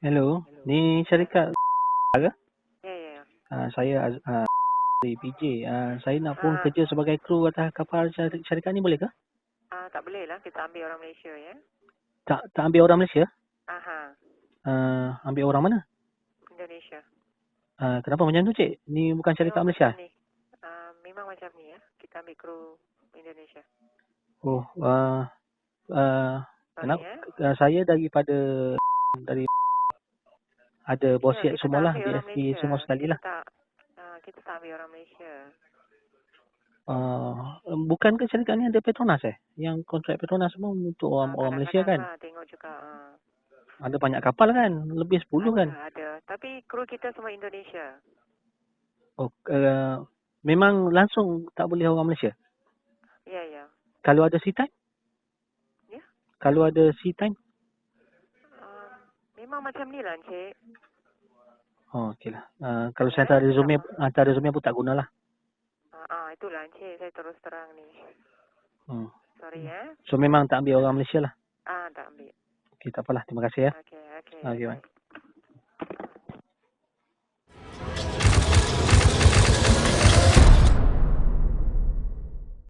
Hello, ni syarikat ke? Ya, ya, ya. Uh, saya uh, dari PJ. Uh, saya nak pun Ah. kerja sebagai kru atas kapal syar- syarikat ni boleh ke? Ah, tak boleh lah. Kita ambil orang Malaysia ya. Tak tak ambil orang Malaysia? Aha, Uh, ambil orang mana? Indonesia. Uh, kenapa macam tu cik? Ni bukan syarikat Memang Malaysia? ni. Ah, memang macam ni ya. Kita ambil kru Indonesia. Oh, uh, uh, Sorry kenapa? ya. Uh, saya daripada dari ada bosiat kita semua tak lah, ambil orang BSP Malaysia. semua sekali lah. Tak, ah, kita tak ambil orang Malaysia. Uh, bukan ke syarikat ni ada Petronas eh? Yang kontrak Petronas semua untuk orang, Ah, orang Malaysia kan? Lah, tengok juga. ah. Ada banyak kapal kan? Lebih 10 kan? Ada, ada. Tapi kru kita semua Indonesia. Oh, uh, memang langsung tak boleh orang Malaysia? Ya, ya. Kalau ada sea time? Ya. Kalau ada sea time? Ah, memang macam ni lah, Encik. Oh, okey lah. Uh, kalau saya hantar resume, hantar resume pun tak guna lah. Ah, ah, itulah, Encik. Saya terus terang ni. Hmm. Sorry ya. So memang tak ambil orang Malaysia lah. Ah, tak ambil. Okey, tak apalah. Terima kasih ya. Okey, okey. Okey, baik.